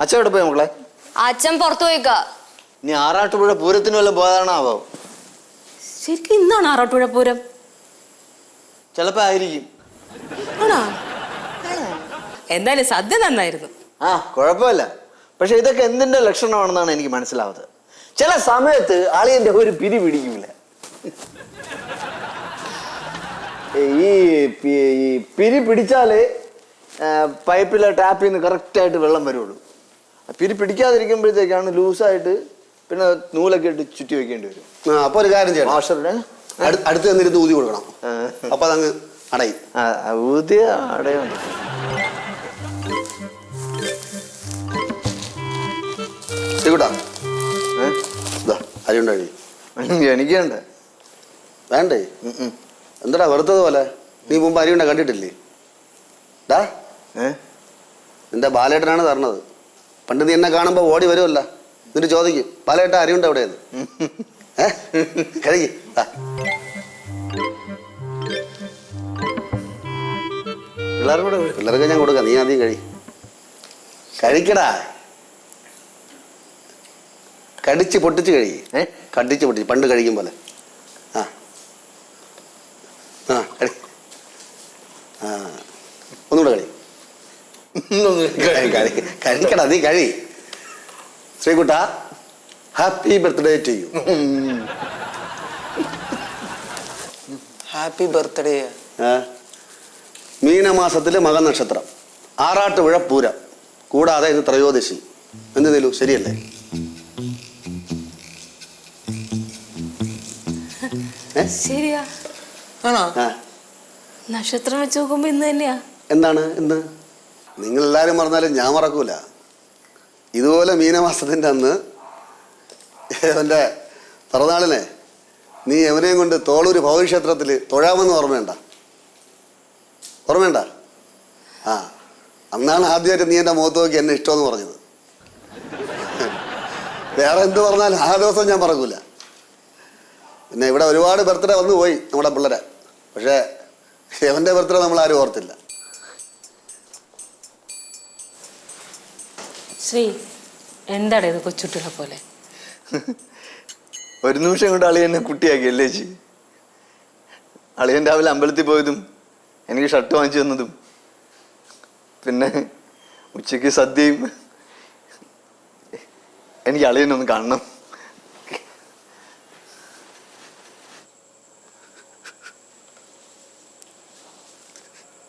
അച്ഛൻ എവിടെ പോയി മക്കളെ? അച്ഛൻ പുറത്തു പോയിക്ക. ഇനി ആറാട്ടുപുഴ പൂരത്തിന് വല്ലതും പോയതാണാവോ ശരിക്കും ഇന്നാണ് ആറാട്ടുപുഴ പൂരം. ചിലപ്പോ ആയിരിക്കും. ആണോ? എന്തായാലും സദ്യ നന്നായിരുന്നു. ആ കുഴപ്പമില്ല. പക്ഷെ ഇതൊക്കെ എന്തിന്റെ ലക്ഷണമാണെന്നാണ് എനിക്ക് മനസ്സിലാവുന്നത് ചില സമയത്ത് അളിയന്റെ ഒരു പിരി പിടിക്കില്ല ഈ പി- ഈ പിരി പിടിച്ചാൽ പൈപ്പിലെ ടാപ്പിൽ നിന്ന് കറക്റ്റായിട്ട് വെള്ളം വരുള്ളൂ. പിരി പിടിക്കാതിരിക്കുമ്പോഴത്തേക്കാണ് ലൂസായിട്ട് പിന്നെ നൂലൊക്കെ ഇട്ട് ചുറ്റി വെക്കേണ്ടി വരും. ആ അപ്പൊ ഒരു കാര്യം ചെയ്യണം. അടു- അടുത്ത് തന്നിരുന്ന് ഊതി കൊടുക്കണം. അപ്പൊ അതങ്ങ് അടയും ഊതി ഊതിയ അടയുണ്ട് ശരിക്കൂട്ടാ? ഇതാ അരി ഉണ്ടായി എനിക്കുണ്ട്. വേണ്ടേ? എന്താടാ വെറുത്തത് പോലെ? നീ മുമ്പ് അരി ഉണ്ട കണ്ടിട്ടില്ലേ? ഡാ. ഏ? നിന്റെ ബാലേട്ടനാണ് തരണത്? പണ്ട് നീ എന്നെ കാണുമ്പോ ഓടി വരുമല്ല എന്നിട്ട് ചോദിക്കും ബാലേട്ട അരി അവിടെ ഏഹ് ഏ? കഴിക്ക് ദാ. പിള്ളേർ കൂടെ പിള്ളേർക്ക് ഞാൻ കൊടുക്കാം നീ ആദ്യം കഴി കഴിക്കടാ കടിച്ച് പൊട്ടിച്ച് കഴി? കടിച്ച് പൊട്ടിച്ച് പണ്ട് കഴിക്കും പോലെ ആ ആ കഴി ആ ഒന്നുകൂടെ കഴി കഴി, കഴി. കഴിക്കടാ നീ കഴി. ശ്രീകുട്ട happy birthday to you. Happy birthday. മീനമാസത്തിലെ മകനക്ഷത്രം. ആറാട്ടുപുഴ പൂരം. കൂടാതെ ഇന്ന് ത്രയോദശി. എന്ത് നിലു ശരിയല്ലേ? ശരിയാ. ആണോ? നക്ഷത്രം വെച്ച് നോക്കുമ്പോ ഇന്ന് തന്നെയാ. എന്താണ് എന്ത് നിങ്ങൾ പറഞ്ഞാലും ഞാൻ മറക്കൂല. ഇതുപോലെ മീനമാസത്തിന്റെ അന്ന് അവന്റെ പിറന്നാളിനെ നീ എവനെയും കൊണ്ട് തോളൂർ ഭൗതിക്ഷേത്രത്തിൽ തൊഴാമെന്ന് ഓർമ്മയുണ്ട? ഓർമ്മയുണ്ട? ആ അന്നാണ് ആദ്യമായിട്ട് നീ എന്റെ മുഖത്ത് നോക്കി എന്നെ ഇഷ്ടമെന്ന് പറഞ്ഞത്. വേറെ എന്ത് പറഞ്ഞാലും ആ ദിവസം ഞാൻ മറക്കൂല. പിന്നെ ഇവിടെ ഒരുപാട് ബർത്ത്ഡേ വന്നു പോയി നമ്മുടെ പിള്ളേരെ. പക്ഷേ എവന്റെ ബർത്ത്ഡേ നമ്മൾ ആരും ഓർത്തില്ല. ശ്രീ എന്താടേ ഇത് കൊച്ചുട്ടികളെ പോലെ? ഒരു നിമിഷം കൊണ്ട് അളിയനെ കുട്ടിയാക്കി അല്ലേ ചേച്ചി? അളിയൻ രാവിലെ അമ്പലത്തിൽ പോയതും എനിക്ക് ഷർട്ട് വാങ്ങിച്ചു തന്നതും പിന്നെ ഉച്ചയ്ക്ക് സദ്യയും എനിക്ക് അളിയനൊന്ന് കാണണം.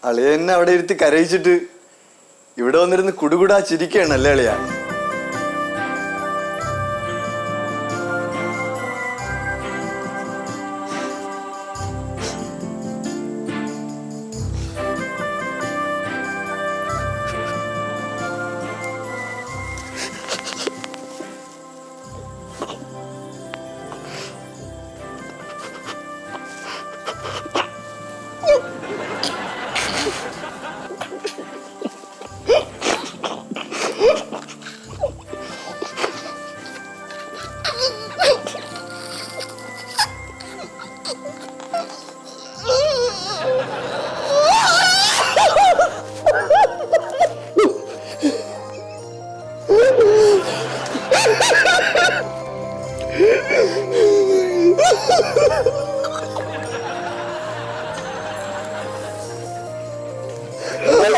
അളിയനെ അവിടെ ഇരുത്തി കരയിച്ചിട്ട് ഇവിടെ വന്നിരുന്ന് കുടുകുടാ ചിരിക്കുകയാണല്ലേ അളിയ?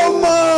엄 마!